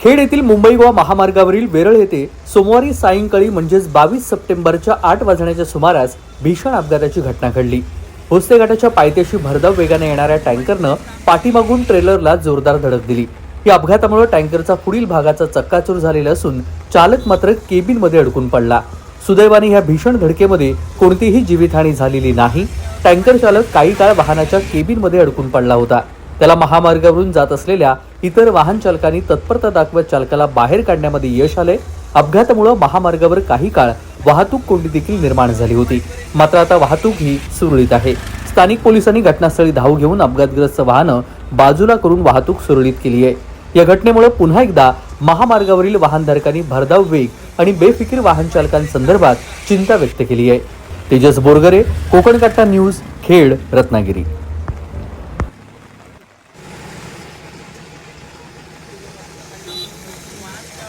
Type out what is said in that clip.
खेड येथील मुंबई गोवा महामार्गावरील वेरळ येथे सोमवारी सायंकाळी म्हणजेच बावीस सप्टेंबरच्या आठ वाजण्याच्या सुमारास भीषण अपघाताची घटना घडली. भोसले घाटाच्या पायथ्याशी भरधाव वेगाने येणाऱ्या टँकरनं पाठीमागून ट्रेलरला जोरदार धडक दिली. या अपघातामुळे टँकरचा पुढील भागाचा चक्काचूर झालेला असून चालक मात्र केबिनमध्ये अडकून पडला. सुदैवाने ह्या भीषण धडकेमध्ये कोणतीही जीवितहानी झालेली नाही. टँकर चालक काही काळ वाहनाच्या केबिनमध्ये अडकून पडला होता. त्याला महामार्गावरून जात असलेल्या इतर वाहन चालकांनी तत्परता दाखवत चालकाला बाहेर काढण्यामध्ये यश आले. अपघातामुळे महामार्गावर काही काळ वाहतूक कोंडी देखील निर्माण झाली होती. मात्र आता वाहतूक ही सुरळीत आहे. स्थानिक पोलिसांनी घटनास्थळी धाव घेऊन अपघातग्रस्त वाहनं बाजूला करून वाहतूक सुरळीत केली आहे. या घटनेमुळे पुन्हा एकदा महामार्गावरील वाहनधारकांनी भरधाव वेग आणि बेफिकीर वाहन चालकांसंदर्भात चिंता व्यक्त केली आहे. Tejas Borgare Konkan Katta news Khed Ratnagiri.